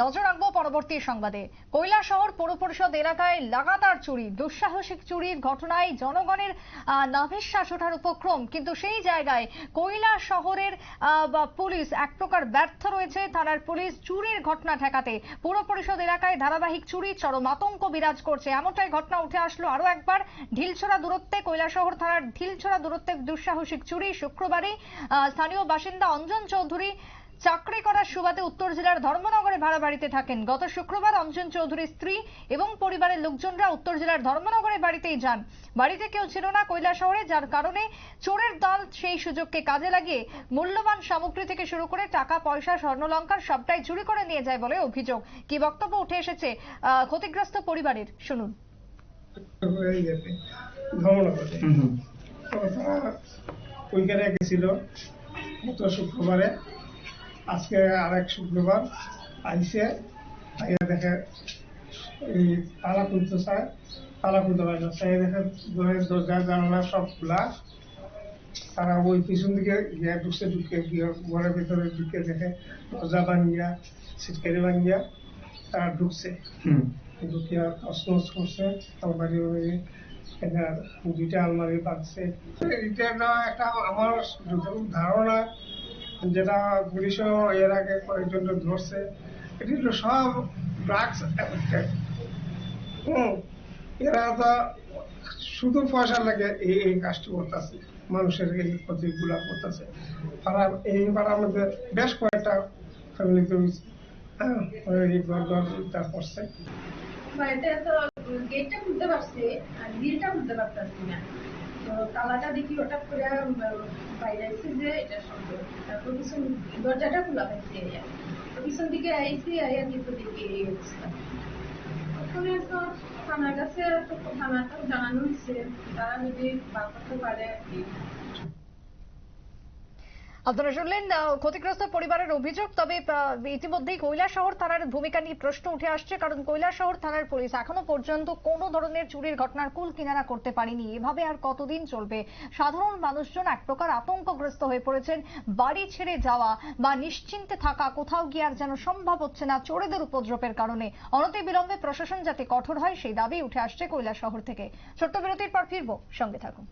নজর রাখব পরবর্তী সংবাদে। শহর পৌর পরিষদ এলাকায় লাগাতার চুরি, দুঃসাহসিক চুরির ঘটনায় জনগণের নাভিশ্বাস ওঠার উপক্রম। কিন্তু সেই জায়গায় কৈলা শহরের পুলিশ এক প্রকার ব্যর্থ রয়েছে। থানার পুলিশ চুরির ঘটনা ঠেকাতে পৌর পরিষদ এলাকায় ধারাবাহিক চুরি, চরম আতঙ্ক বিরাজ করছে। এমনটাই ঘটনা উঠে আসলো আরও একবার ঢিলছড়া দূরত্বে। কৈলাসহর থানার ঢিলছড়া দূরত্বে দুঃসাহসিক চুরি শুক্রবারই স্থানীয় বাসিন্দা অঞ্জন চৌধুরী চাকরি করার সুবাদে উত্তর জেলার ধর্মনগরে ভাড়া বাড়িতে থাকেন। গত শুক্রবার অঞ্জন চৌধুরীর স্ত্রী এবং পরিবারের লোকজনরা উত্তর জেলার ধর্মনগরে বাড়িতেই যান। বাড়িতে কেউ ছিল না কৈলা শহরে যার কারণে চোরের দল সেই সুযোগকে কাজে লাগিয়ে মূল্যবান সামগ্রী থেকে শুরু করে টাকা পয়সা স্বর্ণলঙ্কার সবটাই চুরি করে নিয়ে যায় বলে অভিযোগ। কি বক্তব্য উঠে এসেছে আহ, ক্ষতিগ্রস্ত পরিবারের? শুনুন। ওইখানে গেছিল গত শুক্রবারে। আজকে আরেক শুক্রবার আইসে আইয়া দেখে এই তালা খুলতে চায় তালা খুলতে পারে না চাই দেখে ঘরের দরজা জানালা সব খোলা। তারা ওই পিছন দিকে গিয়ে ঢুকছে ঢুকে গিয়ে ঘরের ভিতরে ঢুকে দেখে দরজা ভাঙিয়া সিটকারি ভাঙিয়া তারা ঢুকছে। ঢুকিয়া তসমস করছে আলমারি দুইটা আলমারি বাঁধছে। এটা একটা একটা আমার যতটুকু ধারণা যেটা পুলিশও এর আগে কয়েকজন ধরছে, এটি হলো সব ড্রাগস হুম, এরা তো শুধু পয়সা লাগে এই এই কাজটি করতেছে, মানুষের এই ক্ষতিগুলা করতেছে। তারা এই পাড়ার মধ্যে বেশ কয়েকটা ফ্যামিলিতে হ্যাঁ এই ঘর ঘর করছে গেটটা খুলতে পারছি আর গ্রিলটা খুলতে পারতাছি না। তো তালাটা দেখি হঠাৎ করে বাইরে আইসি যে এটা শব্দ। তারপর পিছন দরজাটা খোলা পাইছি তো পিছন দিকে আইসি, আইয়া কিন্তু দেখি এই অবস্থা। ওখানে তো থানার কাছে তো থানাটা জানানো হয়েছে, তারা যদি বার করতে পারে এই আপনারা শুনলেন ক্ষতিগ্রস্ত পরিবারের অভিযোগ, তবে ইতিমধ্যেই শহর থানার ভূমিকা নিয়ে প্রশ্ন উঠে আসছে, কারণ শহর থানার পুলিশ এখনও পর্যন্ত কোনো ধরনের চুরির ঘটনার কুল কিনারা করতে পারেনি। এভাবে আর কতদিন চলবে? সাধারণ মানুষজন এক প্রকার আতঙ্কগ্রস্ত হয়ে পড়েছেন, বাড়ি ছেড়ে যাওয়া বা নিশ্চিন্তে থাকা কোথাও গিয়ে আর যেন সম্ভব হচ্ছে না চোরেদের উপদ্রবের কারণে। অনতি বিলম্বে প্রশাসন যাতে কঠোর হয়, সেই দাবি উঠে আসছে শহর থেকে। ছোট্ট বিরতির পর ফিরবো, সঙ্গে থাকুন।